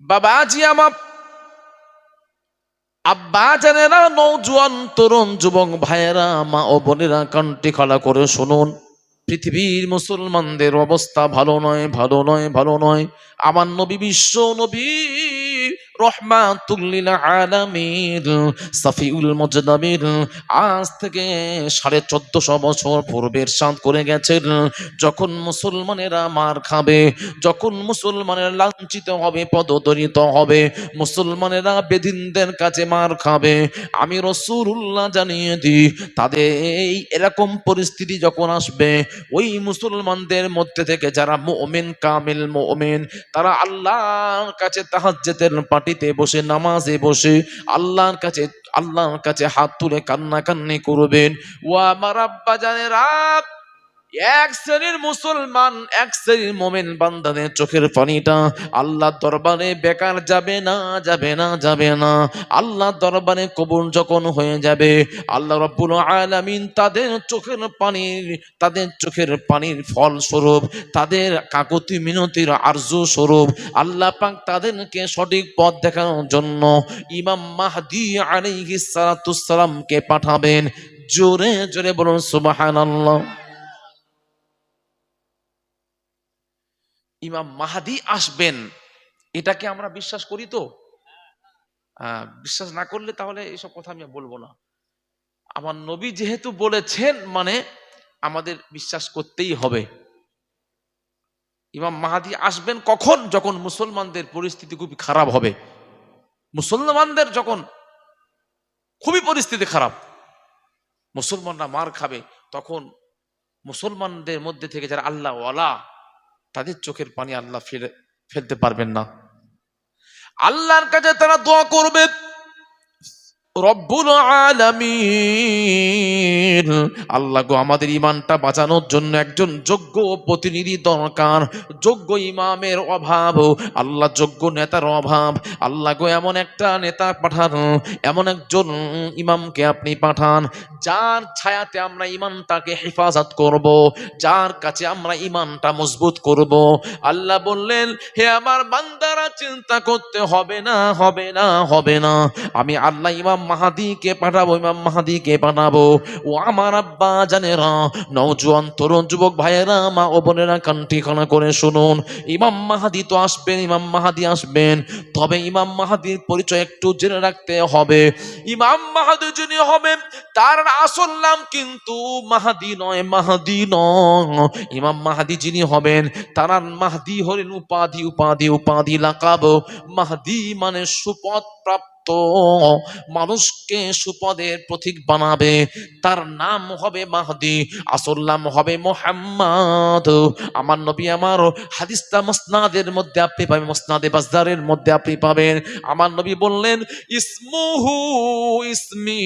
বাবাজি আমার। আব্বা জানেরা নৌজুয়ান তরুণ যুবক ভাইয়েরা, মা ও বোনেরা কান্টি খালা করে শুনুন। পৃথিবীর মুসলমানদের অবস্থা ভালো নয় ভালো নয় ভালো নয়। আমার নবী বিশ্ব নবী। রহমাতুল্লিল আলামিন। সাফিউল মুজদাবির আজ থেকে সাড়ে চোদ্দশো বছর পূর্বের গেছেন। যখন মুসলমানেরা মার খাবে, যখন মুসলমানেরা লাঞ্ছিত হবে পদদরিত হবে, মুসলমানেরা বেদিনদের কাছে মার খাবে, আমি রসুল্লাহ জানিয়ে দিই, তাদের এই এরকম পরিস্থিতি যখন আসবে, ওই মুসলমানদের মধ্যে থেকে যারা মোমেন, কামিল মোমেন, তারা আল্লাহর কাছে তাহাজ্জেতের পাটিতে বসে, নামাজে বসে আল্লাহর কাছে আল্লাহর কাছে হাত তুলে কান্না কান্নি করবেন। ও আমার আব্বা জানে রাত এক শ্রেণির মুসলমান, এক শ্রেণির মোমেন বান্দাদের চোখের পানিটা আল্লাহ দরবারে বেকার যাবে না যাবে না যাবে না। আল্লাহ দরবারে কবুল যখন হয়ে যাবে, আল্লাহ রব্বুল আলামিন তাদের চোখের পানির তাদের চোখের পানির ফল স্বরূপ তাদের কাকতি মিনতির আর্য স্বরূপ আল্লাহ পাক তাদেরকে সঠিক পথ দেখানোর জন্য ইমাম মাহদি আলাইহিস সালাতুস সালামকে পাঠাবেন। জোরে জোরে বলুন, সুবহানাল্লাহ। ইমাম মাহাদি আসবেন, এটাকে আমরা বিশ্বাস করি তো? বিশ্বাস না করলে তাহলে এইসব কথা আমি বলব না। আমার নবী যেহেতু বলেছেন মানে আমাদের বিশ্বাস করতেই হবে। ইমাম মাহাদি আসবেন কখন? যখন মুসলমানদের পরিস্থিতি খুবই খারাপ হবে। মুসলমানদের যখন খুবই পরিস্থিতি খারাপ, মুসলমানরা মার খাবে, তখন মুসলমানদের মধ্যে থেকে যারা আল্লাহ ওয়ালা তাদের চোখের পানি আল্লাহ ফেলে ফেলতে পারবেন না। আল্লাহর কাছে তারা দোয়া করবে। রব্বুল আলামিন। আল্লাহ গো, আমাদের ইমানটা বাঁচানোর জন্য একজন যোগ্য প্রতিনিধি দরকার, যোগ্য ইমামের অভাব, আল্লাহ যোগ্য নেতার অভাব। আল্লাহ গো, এমন একটা নেতা পাঠান, এমন একজন ইমামকে আপনি পাঠান, যার ছায়াতে আমরা ইমানটাকে হেফাজত করব, যার কাছে আমরা ইমানটা মজবুত করব। আল্লাহ বললেন, হে আমার বান্দারা, চিন্তা করতে হবে না হবে না হবে না। আমি আল্লাহ ইমাম মাহাদিকে পাঠাবো, ইমাম মাহাদিকে পাঠাবো। ও আমার আব্বা, জানেরা, নওজোয়ান তরুণ যুবক ভাইয়েরা, মা ও বোনেরা, কান্টি খানা করে শুনুন। ইমাম মাহাদি তো আসবেন, ইমাম মাহাদি আসবেন। তবে ইমাম মাহাদির পরিচয় একটু জেনে রাখতে হবে। ইমাম মাহাদি যিনি হবেন, তার আসল নাম কিন্তু মাহাদি নয় মাহাদি নয়। ইমাম মাহাদি যিনি হবেন, তার মাহাদি হলেন উপাধি উপাধি উপাধি, লাকাব। মাহাদি মানে সুপথ প্রাপ্ত মানুষকে সুপদের প্রতীক বানাবে। তার নাম হবে মাহদি, আসল নাম হবে মোহাম্মদ। আমার নবী আমার হাদিসটা মসনাদের মধ্যে আপনি পাবেন, মসনাদে বাজদারের মধ্যে আপনি পাবেন। আমার নবী বললেন, ইসমুহু ইসমি।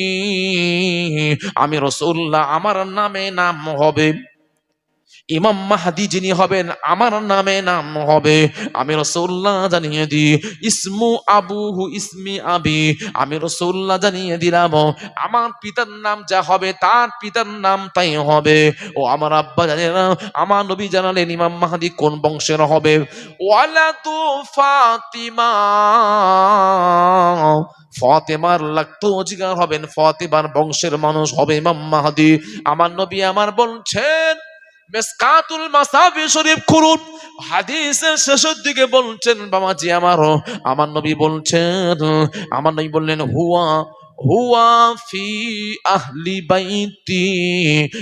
আমি রসুল্লাহ, আমার নামে নাম হবে ইমাম মাহাদি যিনি হবেন, আমার নামে নাম হবে। আমি রসুল্লাহ জানিয়ে দি ইসমু আবুহু ইসমি আবি। আমি রসুল্লাহ জানিয়ে দিলাম, আমার পিতার নাম যা হবে, তার পিতার নাম তাই হবে। ও আমার আব্বা জানে না আমার নবী জানালেন, ইমাম মাহাদি কোন বংশের হবে? ওয়ালা তু ফাতিমা। ফতেমার লাগতো অজিগার হবেন, ফতেমার বংশের মানুষ হবে ইমাম মাহাদি। আমার নবী আমার বলছেন মেসকাতুল মাসাবি শরীফ খুলুন। হাদিসের শেষের দিকে বলছেন, বাবাজি আমারও, আমার নবী বলছেন, আমার নবী বললেন, হুয়া হুয়া ফি আহলি বাইতি।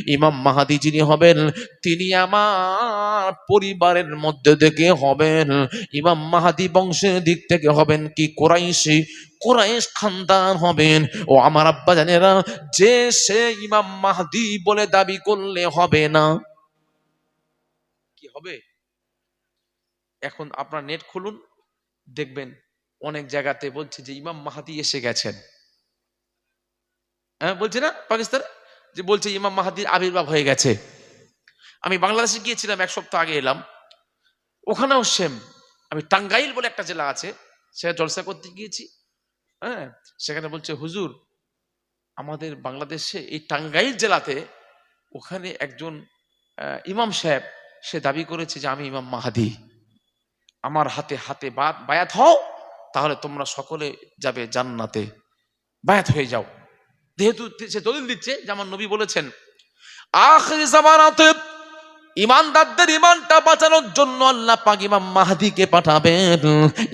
ইমাম মাহাদি যিনি হবেন, তিনি আমার পরিবারের মধ্যে থেকে হবেন। ইমাম মাহাদি বংশের দিক থেকে হবেন কি কোরাইশি? কোরাইশ খানদান হবেন। ও আমার আব্বা জানেরা যে সে ইমাম মাহাদি বলে দাবি করলে হবে না। হবে? এখন আপনার নেট খুলুন, দেখবেন অনেক জায়গাতে বলছে যে ইমাম মাহাদি এসে গেছেন। হ্যাঁ বলছে না পাকিস্তান? যে বলছে ইমাম মাহাদির আবির্ভাব হয়ে গেছে। আমি বাংলাদেশে গিয়েছিলাম, এক সপ্তাহ আগে এলাম। ওখানেও সেম আমি টাঙ্গাইল বলে একটা জেলা আছে, সেটা জলসা করতে গিয়েছি। হ্যাঁ সেখানে বলছে, হুজুর, আমাদের বাংলাদেশে এই টাঙ্গাইল জেলাতে ওখানে একজন ইমাম সাহেব সে দাবি করেছে যে আমি ইমাম মাহাদি। আমার হাতে হাতে বায়াত হও, তাহলে তোমরা সকলে যাবে জান্নাতে। বায়াত হয়ে যাও। যেহেতু সে দলিল দিচ্ছে, যেমন নবী বলেছেন আখ জামানাতে ইমানদারদের ইমানটা বাঁচানোর জন্য আল্লাহ পাক ইমাম মাহাদিকে পাঠাবেন।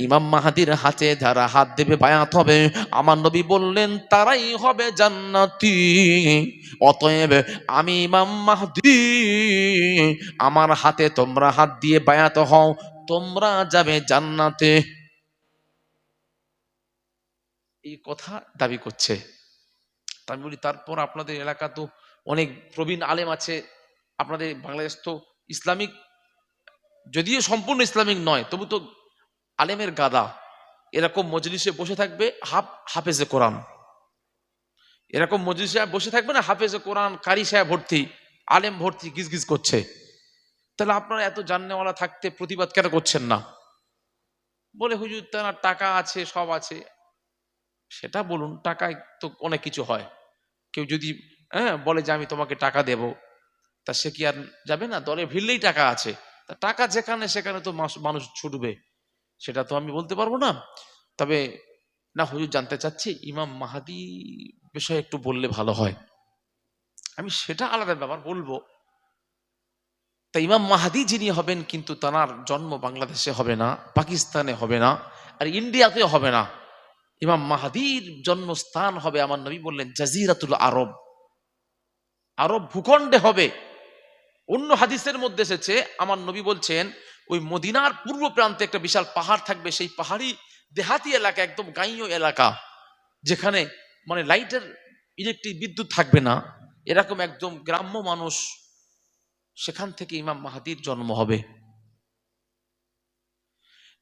ইমাম মাহাদির হাতে যারা হাত দেবে, বায়াত হবে। আমার নবী বললেন, তারাই হবে জান্নাতি। অতএব আমি ইমাম মাহদি, আমার হাতে তোমরা হাত দিয়ে বায়াত হও, তোমরা যাবে জান্নাতে। এই কথা দাবি করছে। তা আমি বলি তারপর আপনাদের এলাকা তো অনেক প্রবীণ আলেম আছে। আপনাদের বাংলাদেশ তো ইসলামিক, যদিও সম্পূর্ণ ইসলামিক নয়, তবু তো আলেমের গাদা। এরকম মজলিসে বসে থাকবে হাফ, হাফেজে কোরআন। এরকম মজলিসে বসে থাকবে না হাফেজে কোরআন, কারি সাহেব ভর্তি, আলেম ভর্তি গিজ গিজ করছে। তাহলে আপনারা এত জাননেওয়ালা থাকতে প্রতিবাদ কেন করছেন না? বলে হুজুর, তার টাকা আছে, সব আছে। সেটা বলুন, টাকায় তো অনেক কিছু হয়। কেউ যদি হ্যাঁ বলে যে আমি তোমাকে টাকা দেব তা সে কি আর যাবে না? দলে ভিড়লেই টাকা আছে। তা টাকা যেখানে সেখানে তো মানুষ ছুটবে। সেটা তো আমি বলতে পারব না। তবে না, হুজুর, জানতে চাচ্ছি, ইমাম মাহাদি বিষয়ে একটু বললে ভালো হয়। আমি সেটা আলাদা ব্যাপার বলব। তা ইমাম মাহাদি যিনি হবেন, কিন্তু তার জন্ম বাংলাদেশে হবে না, পাকিস্তানে হবে না, আর ইন্ডিয়াতে হবে না। ইমাম মাহাদির জন্মস্থান হবে, আমার নবী বললেন, জাজিরাতুল আরব। আরব ভূখণ্ডে হবে। অন্য হাদিসের মধ্যে এসেছে, আমার নবী বলছেন, ওই মদিনার পূর্ব প্রান্তে একটা বিশাল পাহাড় থাকবে, সেই পাহাড়ি দেহাতি এলাকা, একদম গাঁইয় এলাকা, যেখানে মানে লাইটের ইলেকট্রিক বিদ্যুৎ থাকবে না, এরকম একদম গ্রাম্য মানুষ, সেখান থেকে ইমাম মাহাদির জন্ম হবে।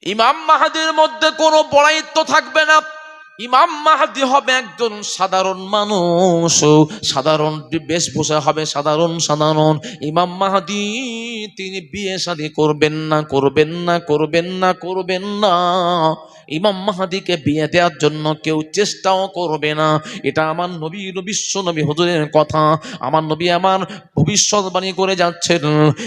ইমাম মাহাদির মধ্যে কোনো বড়াইত্ব থাকবে না। ইমাম মাহাদি হবে একজন সাধারণ মানুষ, সাধারণ বেশভূষা হবে সাধারণ সাধারণ। ইমাম মাহাদি, তিনি বিয়ে শাদী করবেন না করবেন না করবেন না করবেন না। ইমাম মাহাদিকে বিয়ে দেওয়ার জন্য কেউ চেষ্টাও করবে না। এটা আমার নবী বিশ্ব নবী হুজুরের কথা। আমার নবী আমার ভবিষ্যৎবাণী করে যাচ্ছেন।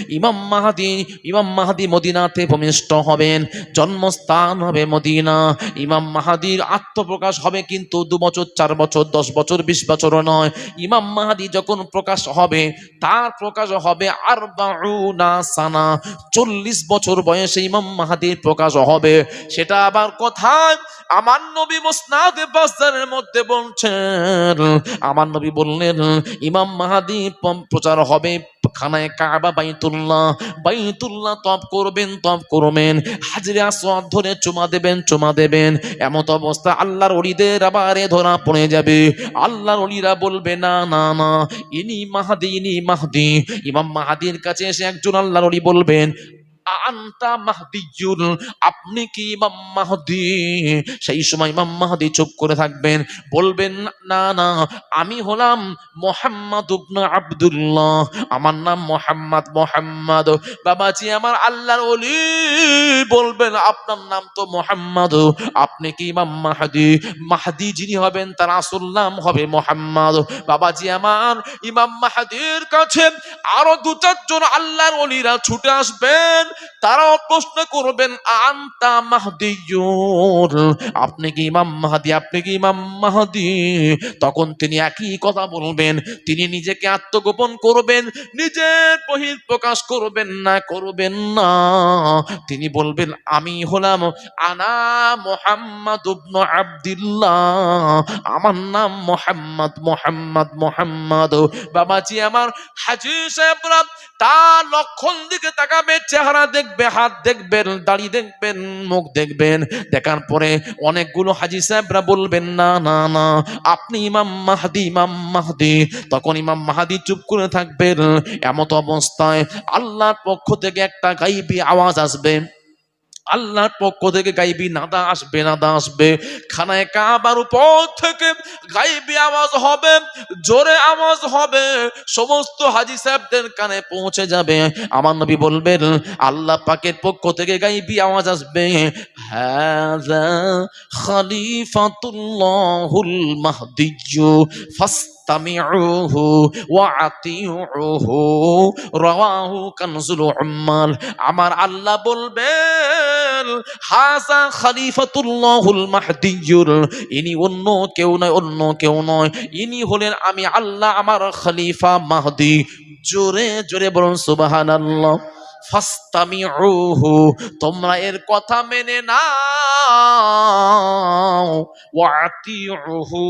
ইমাম মাহাদি ইমাম মাহাদি মদিনাতে ভূমিষ্ঠ হবেন, জন্মস্থান হবে মদিনা। ইমাম মাহাদির আত্মপ্রকাশ হবে কিন্তু দু বছর, চার বছর, দশ বছর, বিশ বছর নয়। ইমাম মাহাদি যখন প্রকাশ হবে, তার প্রকাশ হবে আর সানা। চল্লিশ বছর বয়সে ইমাম মাহাদির প্রকাশ হবে। সেটা আবার কোথায়? আমার নবী মুসনাদে বাজারের মধ্যে বলছেন, আমার নবী বললেন, ইমাম মাহাদি প্রচার হবে খানায় কাবা, বাইতুল্লাহ। বাইতুল্লাহ তপ করবেন তপ করবেন। হাজরে আসওয়াদ ধরে চুমা দেবেন চুমা দেবেন। এমত অবস্থা আল্লাহর অলিদের আবারে ধরা পড়ে যাবে। আল্লাহর অলিরা বলবে, না না না, ইনি মাহাদি ইনি মাহাদি। ইমাম মাহাদির কাছে এসে একজন আল্লাহর অলি বলবেন আন্তা মাহদিজুল আপনি কি ইমাম মাহদি? সেই সময় ইমাম মাহদি চুপ করে থাকবেন, বলবেন, না না, আমি হলাম মোহাম্মদ ইবনে আব্দুল্লাহ, আমার নাম মোহাম্মদ মোহাম্মদ। বাবাজি আমার আল্লাহর ওলি, বলবেন, আপনার নাম তো মোহাম্মদ, আপনি কি ইমাম মাহাদি? মাহাদি যিনি হবেন, তার আসল নাম হবে মোহাম্মদ। বাবাজি আমার ইমাম মাহাদির কাছে আরও দু চারজন আল্লাহর অলিরা ছুটে আসবেন তারাও প্রশ্ন করবেন, আন্তা মাহদিয়ুর আপনি কি ইমাম মাহাদি? আপনি কি ইমাম মাহাদি? তখন তিনি একই কথা বলবেন, তিনি নিজেকে আত্মগোপন করবেন, নিজের বহির প্রকাশ করবেন না করবেন না। তিনি বলবেন, আমি হলাম আনা মোহাম্মদ আব্দুল্লাহ। আমার নাম মোহাম্মদ মোহাম্মদ মোহাম্মদ। বাবাজি আমার হাজি সাহেবরা, তার লক্ষণ দিকে তাকাবে, চেহারা দেখবে, হাত দেখবেন, দাড়ি দেখবেন, মুখ দেখবেন। দেখার পরে অনেকগুলো হাজি সাহেবরা বলবেন, না না না, আপনি ইমাম মাহাদি ইমাম মাহাদি। তখন ইমাম মাহাদি চুপ করে থাকবেন। এমত অবস্থায় আল্লাহর পক্ষ থেকে একটা গাইবি আওয়াজ আসবে। আল্লাহর পক্ষ থেকে গাইবি, নাদা আসবে নাদা আসবে। খানায় কাবার উপর থেকে গাইবি আওয়াজ হবে, জোরে আওয়াজ হবে। সমস্ত হাজি সাহেবদের কানে পৌঁছে যাবে। আমার নবী বলবেন, আল্লাহ পাকের পক্ষ থেকে গাইবি আওয়াজ আসবে। হাযা খলিফাতুল্লাহুল মাহদিয়্যু ফাস ফাস্তামিউহু ওয়া আতিউহু রাওয়াহু কানজুল উম্মাল আমার আল্লাহ বলবেন হাসা খলিফাতুল্লাহুল মাহদিয়ুল ইনি অন্য কেউ নয়, অন্য কেউ নয়। ইনি হলেন আমি আল্লাহ আমার খলিফা মাহদি। জোরে জোরে বলুন সুবহানাল্লাহ। ফাস্তামিউহু, তোমরা এর কথা মেনে নাও। ওয়াতিউহু,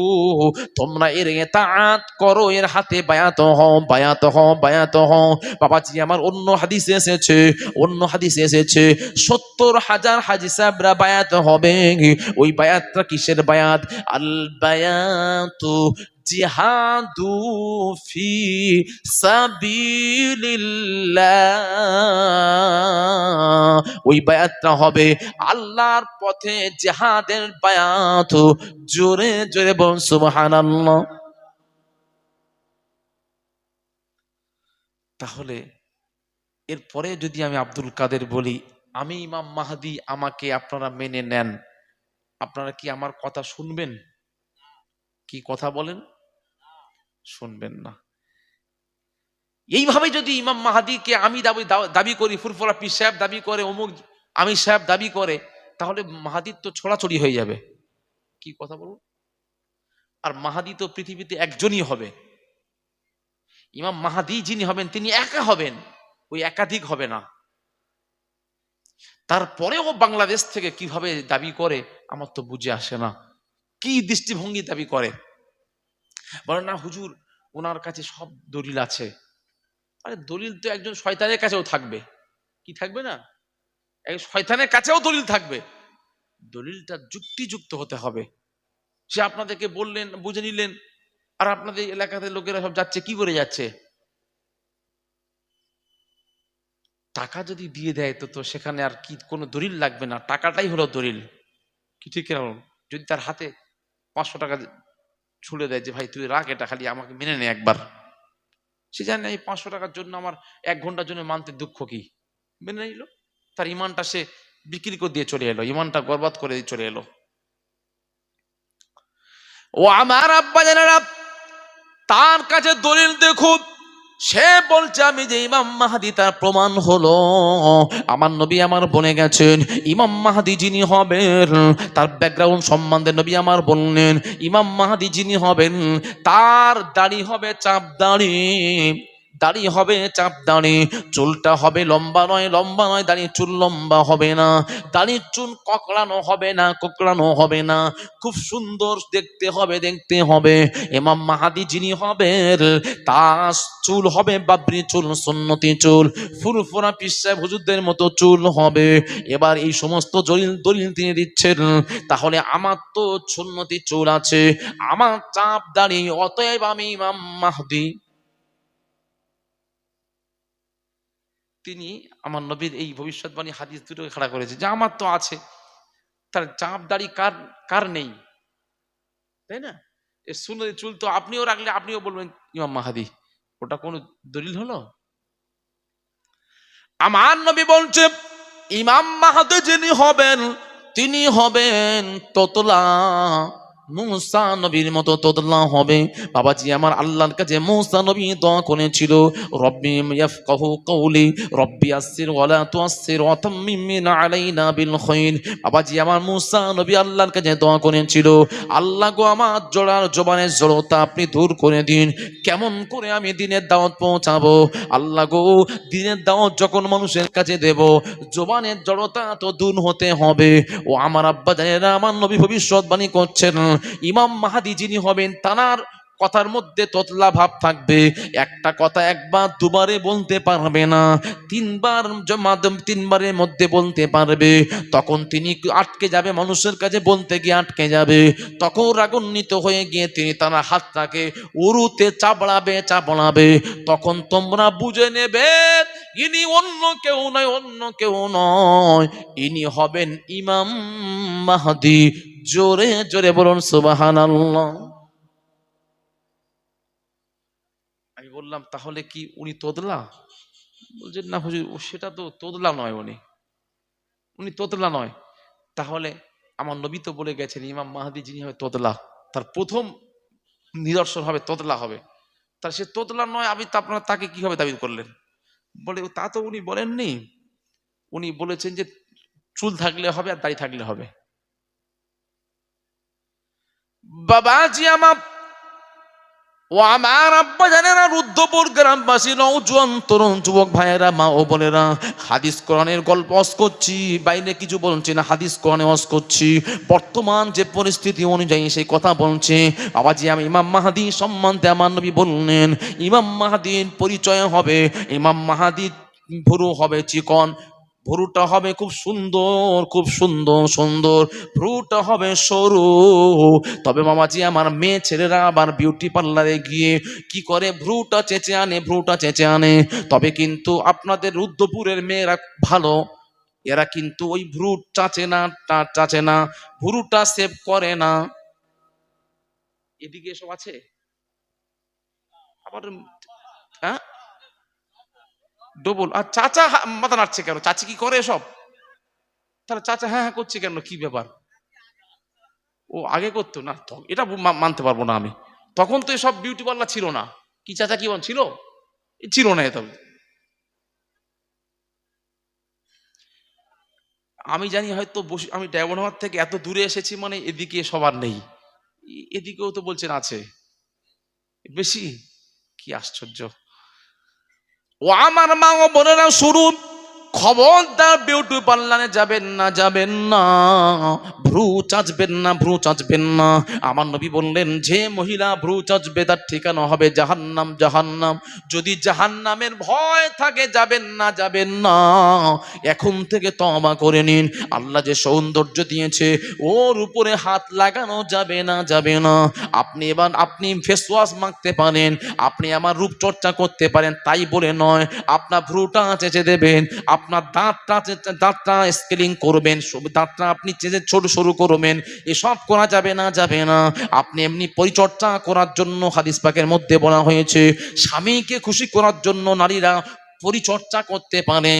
তোমরা এর ইতাআত করো, এর হাতে বায়াত হও বায়াত হও বায়াত হও বাবাজি, আমার অন্য হাদিসে এসেছে, অন্য হাদিসে এসেছে, সত্তর হাজার হাজি সাহেবরা বায়াত হবে। ওই বায়াতটা কিসের বায়াত? আল বায়াতু জিহাদু ফি সাবিলিল্লাহ। ওই বায়াতটা হবে আল্লাহর পথে জিহাদের বায়াত। জোরে জোরে বলুন, সুবহানাল্লাহ। তাহলে এরপরে যদি আমি আব্দুল কাদের বলি, আমি ইমাম মাহাদি, আমাকে আপনারা মেনে নেন। আপনারা কি আমার কথা শুনবেন? কি কথা বলেন? শুনবেন না। এইভাবে যদি ইমাম মাহাদিকে আমি দাবি দাবি করি, ফুরফুরা পীর সাহেব দাবি করে, অমুক আমি সাহেব দাবি করে, তাহলে মাহাদির তো ছড়াছড়ি হয়ে যাবে। কি কথা বলব আর মাহাদি তো পৃথিবীতে একজনই হবে। ইমাম মাহাদি যিনি হবেন, তিনি একা হবেন, ওই একাধিক হবে না। তারপরেও বাংলাদেশ থেকে কীভাবে দাবি করে, আমার তো বুঝে আসে না। কি দৃষ্টিভঙ্গি দাবি করে? বলে না, হুজুর, ওনার কাছে সব দলিল আছে। আরে, দলিল তো একজন শয়তানের কাছেও থাকবে। কি থাকবে না? এক শয়তানের কাছেও দলিল থাকবে। দলিলটা যুক্তিযুক্ত হতে হবে। সে আপনাদেরকে বললেন, বুঝে নিলেন, আর আপনাদের এলাকাতে লোকেরা সব যাচ্ছে, কি করে যাচ্ছে? টাকা যদি দিয়ে দেয়, তো তো সেখানে আর কি, কোনো দলিল লাগবে না। টাকাটাই হলো দলিল। কি ঠিক? যদি তার হাতে পাঁচশো টাকা ছুড়ে দেয় যে, ভাই, তুই রাখ এটা খালি আমাকে মেনে নে একবার। সে জানে এই পাঁচশো টাকার জন্য আমার এক ঘণ্টার জন্য মানতে দুঃখ কি? মেনে নিল। তার ইমানটা সে বিক্রি করে দিয়ে চলে এলো, ইমানটা বরবাদ করে দিয়ে চলে এলো। ও আমার আব্বা জানারা তার কাছে দলিল দেখুন সে বলছে, আমি যে ইমাম মাহাদি, তার প্রমাণ হলো। আমার নবী আমার বনে গেছেন। ইমাম মাহাদি যিনি হবেন, তার ব্যাকগ্রাউন্ড সম্বন্ধে নবী আমার বললেন, ইমাম মাহাদি যিনি হবেন, তার দাড়ি হবে চাপ দাড়ি। দাড়ি হবে চাপ দাড়ি। চুলটা হবে লম্বা নয় লম্বা নয় দাড়ি চুল লম্বা হবে না। দাড়ির চুল ককড়ানো হবে না, কোকড়ানো হবে না। খুব সুন্দর দেখতে হবে দেখতে হবে। এমাম মাহাদি যিনি হবেন তার চুল হবে বাবরি চুল, সুন্নতি চুল। ফুল ফুরফুরা পিসা হুজুরদের মতো চুল হবে। এবার এই সমস্ত দলিল দলিল তিনি দিচ্ছেন। তাহলে আমার তো সুন্নতি চুল আছে। আমার চাপ দাড়ি অতএব আমি ইমাম মাহদি তিনি আমার নবীর এই ভবিষ্যৎবাণী হাদিস দুটো খাড়া করেছে, যে আমার তো আছে। তার চাপ দাড়ি কার কার নেই? তাই না? এ সুন্নতি চুল তো আপনিও রাখলে আপনিও বলবেন, ইমাম মাহাদি, ওটা কোনো দলিল হলো? আমার নবী বলছে, ইমাম মাহাদি যিনি হবেন, তিনি হবেন ততলা। মুসা নবীর মতো তোদলা হবে। বাবাজি, আমার আল্লাহর কাছে মুসা নবী দোয়া করেছিল, রব্বি ইয়াফকাহু কওলি, রব্বি আসসির ওয়ালা তুআসসির ওয়া তাম্মিম মিন আলাইনা বিল খাইর বাবাজি, আমার মুসা নবী আল্লাহর কাছে দোয়া করেছিল, আল্লাহ গো, আমার জোড়ার জবানের জড়তা আপনি দূর করে দিন। কেমন করে আমি দিনের দাওয়াত পৌঁছাবো? আল্লাহ গো, দিনের দাওয়াত যখন মানুষের কাছে দেব, জবানের জড়তা তো দূর হতে হবে। ও আমার আব্বা জানেরা, আমার নবী ভবিষ্যৎবাণী করছেন ইমাম মাহাদি যিনি হবেন, তানার কথার মধ্যে তোতলা ভাব থাকবে। একটা কথা একবার দুবারে বলতে পারবে না, তিনবার মাধ্যম তিনবারের মধ্যে বলতে পারবে। তখন তিনি আটকে যাবে, মানুষের কাছে বলতে গিয়ে আটকে যাবে। তখন রাগান্বিত হয়ে গিয়ে তিনি তার হাতটাকে উরুতে চাপড়াবে চাপড়াবে তখন তোমরা বুঝে নেবে, ইনি অন্য কেউ নয়, অন্য কেউ নয়। ইনি হবেন ইমাম মাহাদি। জোরে জোরে বলুন সুবাহান আমি বললাম, তাহলে কি উনি তোদলা? বলছেন না হুজুর সেটা তো তোদলা নয় উনি। উনি তোতলা নয়। তাহলে আমার নবী তো বলে গেছেন, ইমাম মাহাদি যিনি হবে তোতলা তার প্রথম নিদর্শন হবে তোতলা হবে। তার সে তোতলা নয় আমি তা আপনারা তাকে কীভাবে দাবি করলেন? বলে, তা তো উনি বলেননি। উনি বলেছেন যে চুল থাকলে হবে আর দাড়ি থাকলে হবে। বাইরে কিছু হাদিস করছি। বর্তমান যে পরিস্থিতি অনুযায়ী সেই কথা বলছে। আবাজি আমি ইমাম মাহাদি সম্বন্ধে আমার নবী বললেন, ইমাম মাহাদির পরিচয় হবে, ইমাম মাহাদির ভুরু হবে চিকন ভ্রুটা হবে খুব সুন্দর খুব সুন্দর সুন্দর। ভ্রুটা হবে সরু। তবে মামাজি, আমার মেয়ে ছেলেরা আবার বিউটি পার্লারে গিয়ে কি করে? ভ্রুটা চেঁচে আনে, ভ্রুটা চেঁচে আনে। তবে কিন্তু আপনাদের রুদ্রপুরের মেয়েরা ভালো। এরা কিন্তু ওই ভ্রু চাচে না চাচে না। ভ্রুটা সেভ করে না। এদিকে সব আছে? আবার হ্যাঁ? ডবল। আর চাচা মাথা নাড়ছে কেন? চাচি কি করে সব তাহলে চাচা হ্যাঁ হ্যাঁ করছে কেন? কি ব্যাপার? ও আগে করতো? না এটা মানতে পারব না আমি। তখন তো এসব বিউটি পার্লার ছিল না। কি চাচা কি ছিল? ছিল না এটা আমি জানি হয়তো বসে, আমি ডায়মন্ড থেকে এত দূরে এসেছি মানে এদিকে সবার নেই। এদিকেও তো বলছেন আছে। বেশি? কি আশ্চর্য। ও আমার মা ও বোনেরা শুনুন। খবরদার বিউটি পার্লারে যাবেন না যাবেন না। ভ্রু চাচবেন না, ভ্রু চাচবেন না। আমার নবী বললেন, যে মহিলা ভ্রু চাচবে, তার ঠিকানা হবে জাহান্নাম জাহান্নাম। যদি জাহান্নামের ভয় থাকে, যাবেন না যাবেন না। এখন থেকে তবা করে নিন। আল্লাহ যে সৌন্দর্য দিয়েছে, ওর উপরে হাত লাগানো যাবে না যাবে না। আপনি এবার, আপনি ফেস ওয়াশ মাখতে পারেন, আপনি আমার রূপচর্চা করতে পারেন, তাই বলে নয়। আপনার ভ্রুটা চেঁচে দেবেন আপনার দাঁতটা দাঁতটা স্কেলিং করবেন দাঁতটা আপনি চেঁচে ছোট, সরু করবেন, এসব করা যাবে না যাবে না। আপনি এমনি পরিচর্যা করার জন্য হাদিস পাকের মধ্যে বলা হয়েছে, স্বামীকে খুশি করার জন্য নারীরা পরিচর্যা করতে পারে,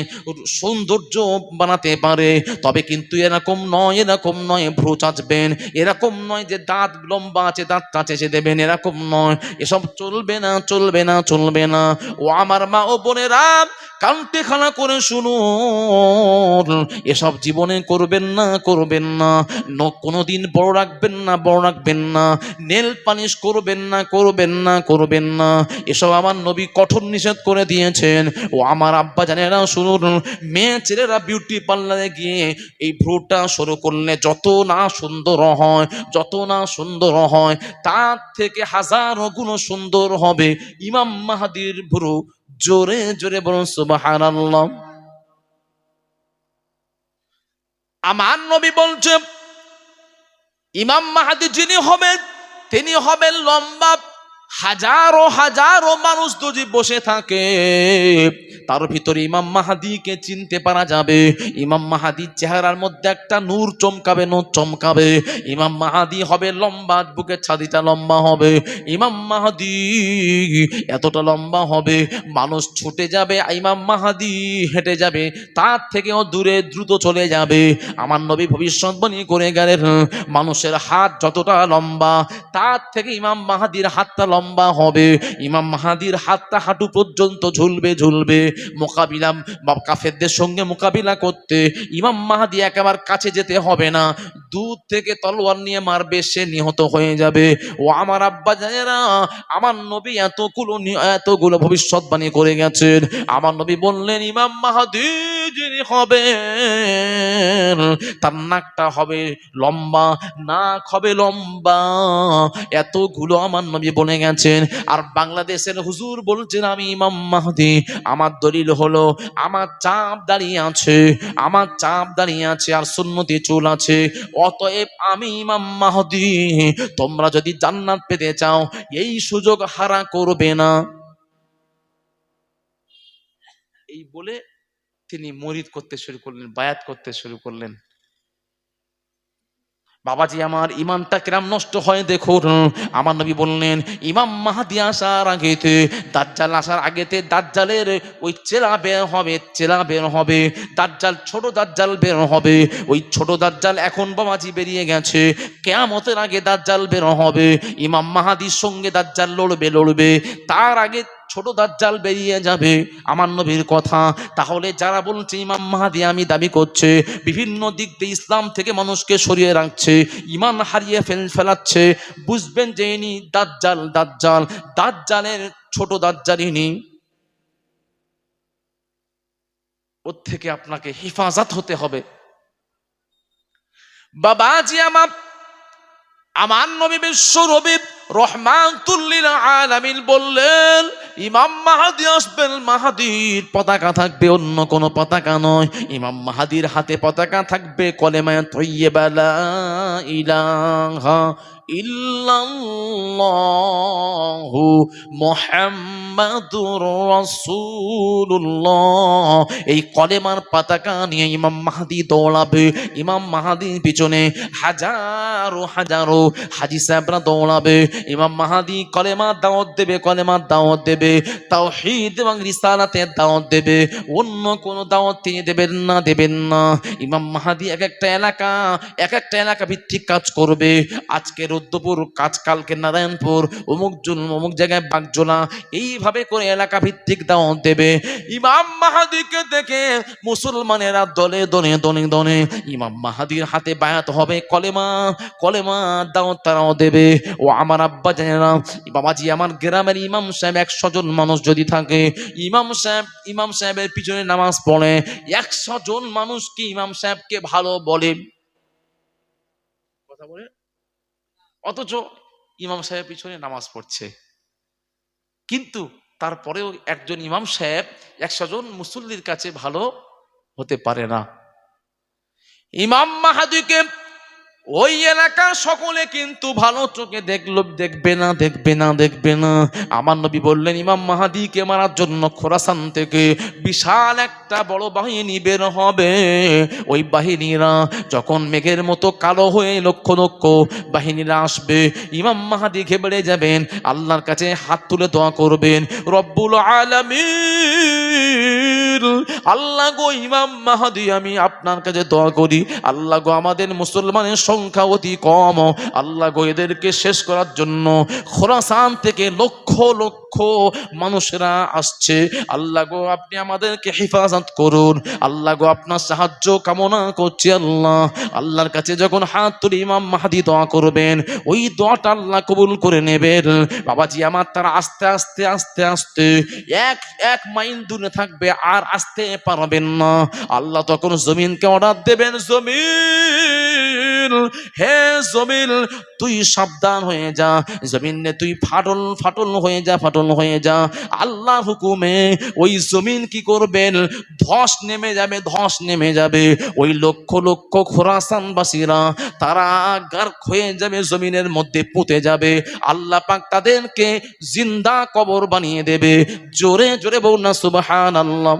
সৌন্দর্য বানাতে পারে, তবে কিন্তু এরকম নয় এরকম নয়, ভ্রু চাচবেন, এরকম নয় যে দাঁত লম্বা আছে দাঁতটা চেঁচে দেবেন, এরকম নয়। এসব চলবে না চলবে না চলবে না। ও আমার মা ও বোনেরা কান্টে খানা করে শুনুন, এসব জীবনে করবেন না করবেন না। ন কোনোদিন বড় রাখবেন না, বড় রাখবেন না। নেল পানিশ করবেন না করবেন না করবেন না। এসব আমার নবী কঠোর নিষেধ করে দিয়েছেন। ও আমার আব্বা জানেরা, শুনুন, মেয়ে ছেলেরা বিউটি পার্লারে গিয়ে এই ভ্রুটা শুরু করলে যত না সুন্দর হয়, যত না সুন্দর হয়, তার থেকে হাজারো গুণ সুন্দর হবে ইমাম মাহাদির ভ্রু। জোরে জোরে বলুন সুবাহান আমার নবী বলছে ইমাম মাহাদি যিনি হবেন তিনি হবেন লম্বা হাজারো হাজারো মানুষ যদি বসে থাকে, তার ভিতরে ইমাম মাহাদিকে চিনতে পারা যাবে। ইমাম মাহাদির চেহারার মধ্যে একটা নূর চমকাবে নূর চমকাবে। ইমাম মাহাদি হবে লম্বা বুকের ছাদিটা লম্বা হবে। ইমাম মাহাদি এতটা লম্বা হবে, মানুষ ছুটে যাবে, ইমাম মাহাদি হেঁটে যাবে, তার থেকেও দূরে দ্রুত চলে যাবে। আমার নবী ভবিষ্যৎবাণী করে গেলেন, মানুষের হাত যতটা লম্বা, তার থেকে ইমাম মাহাদির হাতটা লম্বা হবে। ইমাম মাহাদির হাতটা হাঁটু পর্যন্ত ঝুলবে ঝুলবে। মোকাবিলা কাফেরদের সঙ্গে মোকাবিলা করতে ইমাম মাহাদি একেবারে কাছে যেতে হবে না। দূর থেকে তলোয়ার নিয়ে মারবে, সে নিহত হয়ে যাবে। ও আমার আব্বা জানেরা, আমার নবী এতগুলো এতগুলো ভবিষ্যৎবাণী করে গেছেন। আমার নবী বললেন, ইমাম মাহাদি, যিনি হবেন, তার নাকটা হবে লম্বা, নাক হবে লম্বা। এতগুলো আমার নবী বলে গেছেন আর বাংলাদেশের হুজুর বলছেন, আমি ইমাম মাহদি, আমার দলিল হলো, আমার চাপ দাঁড়িয়ে আছে, আমার চাপ দাঁড়িয়ে আছে, আর সুন্নতি চুল আছে। অতএব আমি ইমাম মাহদি, তোমরা যদি জান্নাত পেতে চাও, এই সুযোগ হারা করবে না। এই বলে তিনি মরিদ করতে শুরু করলেন, বায়াত করতে শুরু করলেন। বাবাজি, আমার ইমানটা কিরাম নষ্ট হয়, দেখুন। আমার নবী বললেন, ইমাম মাহাদি আসার আগেতে, দাজ্জাল আসার আগেতে দাজ্জালের ওই চেলা বের হবে, চেলা বের হবে, দাজ্জাল, ছোট দাজ্জাল বের হবে, ওই ছোট দাজ্জাল এখন বাবাজি বেরিয়ে গেছে, কেয়ামতের আগে দাজ্জাল বের হবে, ইমাম মাহাদির সঙ্গে দাজ্জাল লড়বে লড়বে, তার আগে ছোট দাজ্জাল বেরিয়ে যাবে, আমার নবীর কথা। তাহলে যারা বলছে, ইমাম মাহাদি আমি দাবি করছে, বিভিন্ন দিক দিয়ে ইসলাম থেকে মানুষকে সরিয়ে রাখছে, ইমান হারিয়ে ফেল, ফেলাচ্ছে, বুঝবেন যে ইনি দাজ্জাল দাজ্জাল। দাজ্জালের ছোট দাজ্জাল ইনি। ওর থেকে আপনাকে হেফাজত হতে হবে। বাবাজি আমার আমার নবী বিশ্ব রবি রহমাতুল্লিল আলামিন বললেন, ইমাম মাহাদি আসবেন, মাহাদির পতাকা থাকবে অন্য কোনো পতাকা নয়। ইমাম মাহাদির হাতে পতাকা থাকবে, কলেমায় তৈয়বা লা ইলাহা ইল্লাল্লাহু মুহাম্মাদুর রাসূলুল্লাহ। এই কলেমার পতাকা নিয়ে ইমাম মাহাদি দৌড়াবে। ইমাম মাহাদির পিছনে হাজারো হাজারো হাজি সাহেবরা দৌড়াবে। ইমাম মাহাদি কলেমার দাওয়াত দেবে কলেমার দাওয়াত দেবে। তাওহীদ এবং রিসালাতের দাওয়াত দেবে। অন্য কোনো দাওয়াত তিনি দেবেন না দেবেন না। ইমাম মাহাদি এক একটা এলাকা, এক একটা এলাকা ভিত্তিক কাজ করবে। আজকে রুদ্রপুর কাজ কালকে নারায়ণপুর, অমুক জুন, অমুক জায়গায় বাগজোলা, এইভাবে করে এলাকা ভিত্তিক দাওয়াত দেবে। ইমাম মাহাদিকে দেখে মুসলমানেরা দলে দলে দলে দলে, ইমাম মাহাদির হাতে বায়াত হবে কলেমা কলেমা দাওয়াত তারাও দেবে। ও আমার আব্বা জানে না বাবাজি আমার গ্রামের ইমাম সাহেব একশো জন মানুষ যদি থাকে, ইমাম সাহেব, ইমাম সাহেবের পিছনে নামাজ পড়ে, একশো জন মানুষ কি ইমাম সাহেবকে ভালো বলে? কথা বলে? অথচ ইমাম সাহেব পিছনে নামাজ পড়ছে। কিন্তু তারপরেও একজন ইমাম সাহেব একশো জন মুসল্লির কাছে ভালো হতে পারে না। ইমাম মাহাদিকে ওই এলাকার সকলে কিন্তু ভালো চোখে দেখল, দেখবে না দেখবে না দেখবে না। আমার নবী বললেন, ইমাম মাহাদিকে মারার জন্য খোরাসান থেকে বিশাল একটা বড় বাহিনী বের হবে। ওই বাহিনীরা যখন মেঘের মতো কালো হয়ে লক্ষ লক্ষ বাহিনীরা আসবে, ইমাম মাহাদি ঘেবড়ে যাবেন, আল্লাহর কাছে হাত তুলে দোয়া করবেন, রব্বুল আলামিন, আল্লাহ গো ইমাম মাহাদি, আমি আপনার কাছে দোয়া করি। আল্লাহ গো আমাদের মুসলমানের সংখ্যা অতি কম। আল্লাহ গো, এদেরকে শেষ করার জন্য খোরাসান থেকে লক্ষ লক্ষ মানুষরা আসছে। আল্লাহ গো, আপনি আমাদেরকে হেফাজত করুন। আল্লাহ গো, আপনার সাহায্য কামনা করছি আল্লাহ। আল্লাহর কাছে যখন হাত তুলে ইমাম মাহাদি দোয়া করবেন, ওই দোয়াটা আল্লাহ কবুল করে নেবেন। বাবাজি, আমার তারা আস্তে আস্তে আস্তে আস্তে এক এক মাইল দূরে থাকবে, আর আসতে পারবেন না। আল্লাহ তখন জমিনকে অর্ডার দেবেন, জমিন হে জমিন তুই সাবধান হয়ে যা, জমিনে তুই ফাটল ফাটল হয়ে যা, ফাটল হয়ে যা। আল্লাহ হুকুমে ওই জমিন কি করবেন ধস নেমে যাবে, ধস নেমে যাবে। ওই লক্ষ লক্ষ খোরাসানবাসীরা তারা গার্ক হয়ে যাবে, জমিনের মধ্যে পুঁতে যাবে। আল্লাহ পাক তাদেরকে জিন্দা কবর বানিয়ে দেবে। জোরে জোরে বল না সুবহান আল্লাহ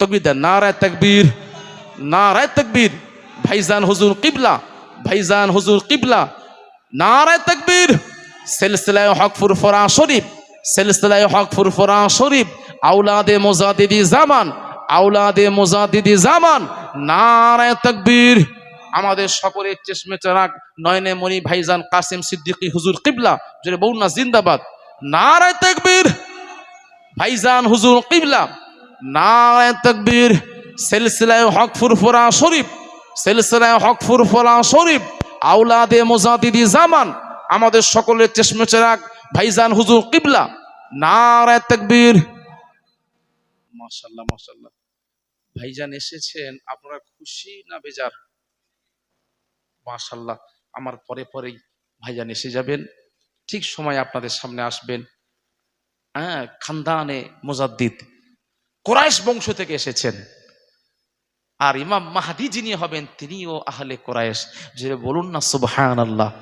তকবির নারায় তকবীর। নারায় তকবীর, ভাইজান হুজুর কিবলা, ভাইজান হুজুর কিবলা। নারায় তকবীর, সিলসিলায় হক ফুরফরা শরীফ, সিলসিলায় হক ফুরফরা শরীফ আউলাদে মোজাদিদি জামান আউলাদে মোজাদিদি জামান। নারায় তকবীর, আমাদের সকলের চেষ্মে চারাক নয়নে মণি ভাইজান কাসিম সিদ্দিকী হুজুর কিবলা, জোরে বলুন না জিন্দাবাদ। নারায় তকবীর, ভাইজান হুজুর কিবলা, নারায় তকবীর সিলসিলায় হক ফুরফুরা শরীফ, সিলসিলায় হক ফুরফুরা শরীফ আউলাদে মোজাদিদি জামান, আমাদের সকলের চেষ্মে চেরাক ভাইজান হুজুর কিবলা, নারায় তকবীর। মাশাল্লাহ মাশাল্লাহ ভাইজান এসেছেন, আপনারা খুশি না বেজার? মাশাল্লাহ আমার পরে পরেই ভাইজান এসে যাবেন, ঠিক সময় আপনাদের সামনে আসবেন। হ্যাঁ খানদানে মোজাদ্দিদ, কোরাইশ বংশ থেকে এসেছেন। আর ইমাম মাহাদি যিনি হবেন, তিনিও আহলে কোরাইশ। যে বলুন না সুবহান আল্লাহ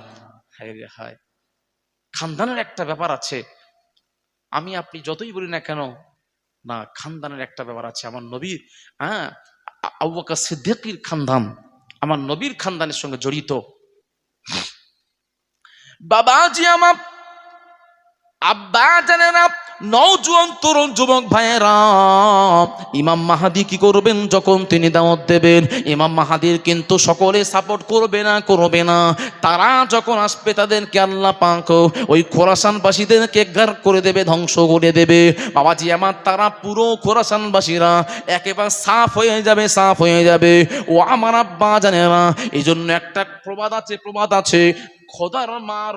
হায়। খানদানের একটা ব্যাপার আছে। আমি আপনি যতই বলি না কেন, না, খানদানের একটা ব্যাপার আছে। আমার নবীর হ্যাঁ আবু বকর সিদ্দিকীর খানদান, আমার নবীর খানদানের সঙ্গে জড়িত। বাবা বাবাজি আমার, আব্বা জানেনা নওজোয়ান তরুণ যুবক ভাইয়েরা, ইমাম মাহাদি কি করবেন যখন তিনি দাওয়াত দেবেন? ইমাম মাহাদির কিন্তু সকলে সাপোর্ট করবে না করবে না। তারা যখন আসবে, তাদেরকে আল্লাহ পাক ওই খোরাসানবাসীদেরকে গার করে দেবে, ধ্বংস করে দেবে। বাবাজি, আমার তারা পুরো খোরাসানবাসীরা একেবারে সাফ হয়ে যাবে, সাফ হয়ে যাবে। ও আমার আব্বা জানে না এই জন্য একটা প্রবাদ আছে প্রবাদ আছে। খোদার মার,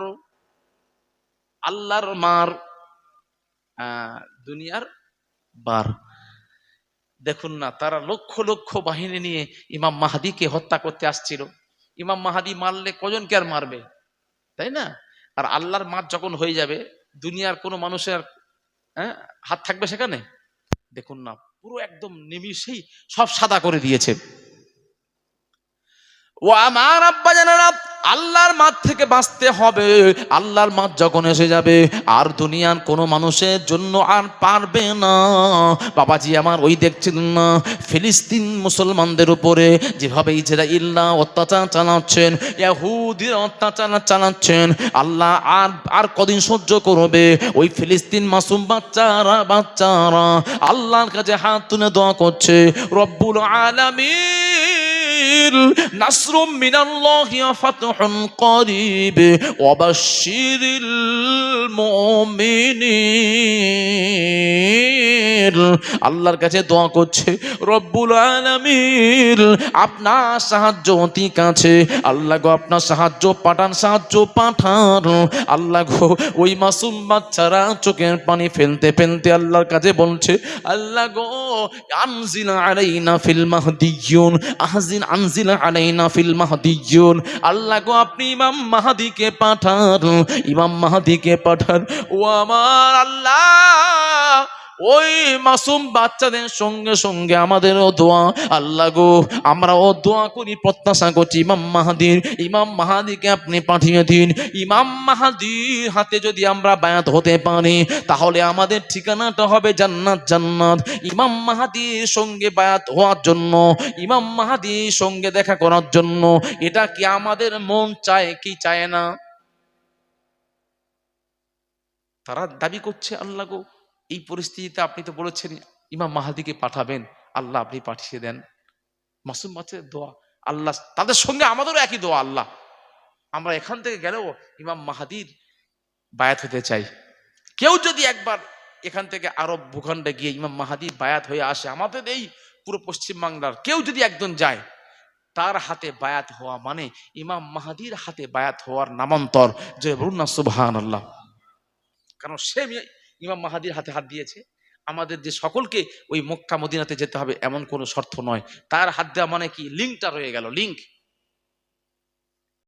আল্লাহর মার দুনিয়ার বার। দেখুন না, তারা লক্ষ লক্ষ বাহিনী নিয়ে ইমাম মাহাদিকে হত্যা করতে আসছিল। ইমাম মাহাদি মারলে কজনকে আর মারবে? তাই না? আর আল্লাহর মার যখন হয়ে যাবে, দুনিয়ার কোনো মানুষের হাত থাকবে সেখানে? দেখুন না, পুরো একদম নিমিষেই সব সাদা করে দিয়েছে। ও আমার আব্বা জানারা আল্লাহর মাত থেকে বাঁচতে হবে। আল্লাহর মাত যখন এসে যাবে, আর দুনিয়ার কোনো মানুষের জন্য আর পারবে না। বাবাজি আমার ওই দেখছেন না। ফিলিস্তিন মুসলমানদের উপরে যেভাবে ইসরাইল্লা অত্যাচার চালাচ্ছেন, ইয়াহুদির অত্যাচার চালাচ্ছেন, আল্লাহ আর আর কদিন সহ্য করবে। ওই ফিলিস্তিন মাসুম বাচ্চারা বাচ্চারা আল্লাহর কাছে হাত তুলে দোয়া করছে, রব্বুল আলামিন, নাসরুম মিনাল্লাহি ওয়া ফাত وفتح قريب وبشر المؤمنين আল্লাহর কাছে দোয়া করছে রব্বুল আলামিন আপনার সাহায্য অতি কাছে আল্লাহ গো আপনার সাহায্য পাঠান সাহায্য পাঠান আল্লাহ গো ওই মাসুম বাচ্চারা চোখের পানি ফেলতে ফেলতে আল্লাহর কাছে বলছে আল্লাহ গো আনজিল আলাইনা ফিল মাহদিয়ুন আহজিন আনজিল আলাইনা ফিল মাহদিয়ুন আল্লাহ গো আপনি ইমাম মাহাদিকে পাঠান ইমাম মাহাদিকে পাঠান। ও আমার আল্লাহ ওই মাসুম বাচ্চাদের সঙ্গে সঙ্গে আমাদেরও দোয়া। আল্লাহ গো, আমরাও দোয়া করি, প্রত্যাশা করছি। ইমাম মাহাদির, ইমাম মাহাদিকে আপনি পাঠিয়ে দিন। ইমাম মাহাদির হাতে যদি আমরা বায়াত হতে পারি, তাহলে আমাদের ঠিকানাটা হবে জান্নাত জান্নাত। ইমাম মাহাদির সঙ্গে বায়াত হওয়ার জন্য, ইমাম মাহাদির সঙ্গে দেখা করার জন্য। এটা কি আমাদের মন চায়, কি চায় না? তারা দাবি করছে, আল্লাহ গো। এই পরিস্থিতিতে আপনি তো বলেছেন, ইমাম মাহাদিকে পাঠাবেন, আল্লাহ আপনি পাঠিয়ে দেন। মাসুম বাচ্চাদের দোয়া, আল্লাহ, তাদের সঙ্গে আমাদেরও একই দোয়া, আল্লাহ। আমরা এখান থেকে গেলেও ইমাম মাহাদির বায়াত হতে চাই। কেউ যদি একবার এখান থেকে আরব ভূখণ্ডে গিয়ে ইমাম মাহাদি বায়াত হয়ে আসে, আমাদের এই পুরো পশ্চিম বাংলার কেউ যদি একজন যায়, তার হাতে বায়াত হওয়া মানে ইমাম মাহাদির হাতে বায়াত হওয়ার নামান্তর। যে বলুন না সুবহান আল্লাহ কারণ সে ইমাম মাহাদির হাতে হাত দিয়েছে। আমাদের যে সকলকে ওই মক্কা মদিনাতে যেতে হবে এমন কোনো শর্ত নয়। তার হাত দেওয়া মানে কি? লিঙ্কটা রয়ে গেল, লিঙ্ক।